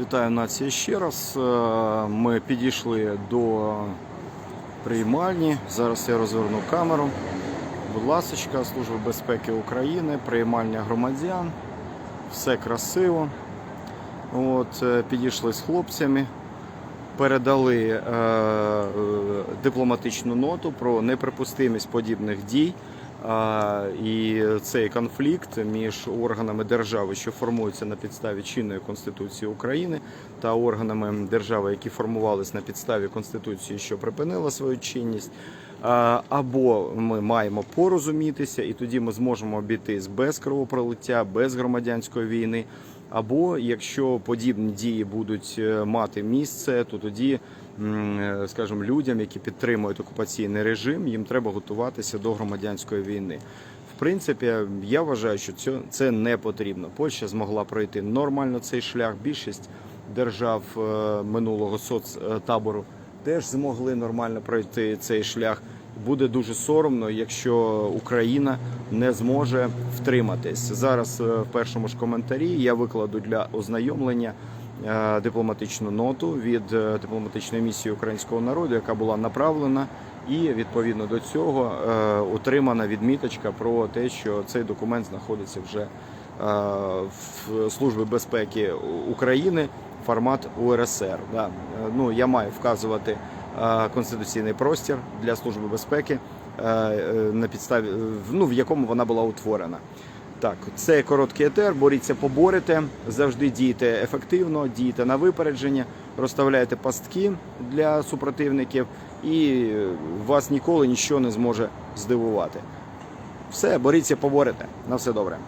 Вітаю нація ще раз. Е, Ми підійшли до приймальні. Зараз я розверну камеру. Будь ласка, Служба безпеки України, приймальня громадян. Все красиво. От, е, підійшли з хлопцями, передали е, е, дипломатичну ноту про неприпустимість подібних дій. А, І цей конфлікт між органами держави, що формуються на підставі чинної конституції України, та органами держави, які формувалися на підставі конституції, що припинила свою чинність. Або ми маємо порозумітися, і тоді ми зможемо обійтись без кровопролиття, без громадянської війни. Або якщо подібні дії будуть е, мати місце, то тоді, е, скажімо, людям, які підтримують окупаційний режим, їм треба готуватися до громадянської війни. Принципі, я вважаю, що це, не потрібно. Польща змогла пройти нормально цей шлях. Більшість держав е, минулого соцтабору теж змогли нормально пройти цей шлях. Буде дуже соромно, якщо Україна не зможе втриматись. Зараз е, в першому ж коментарі я викладу для ознайомлення е, дипломатичну ноту від е, дипломатичної місії українського народу, яка була направлена, і відповідно до цього е, отримана відміточка про те, що цей документ знаходиться вже е, в Службі безпеки України. Формат УРСР. Да. Е, Ну, я маю вказувати конституційний простір для служби безпеки, на підставі ну, в якому вона була утворена. Так, це короткий етер, боріться, поборете, завжди дійте ефективно, дійте на випередження, розставляйте пастки для супротивників, і е, вас ніколи нічого не зможе здивувати. Все, боріться, поборете. На все добре.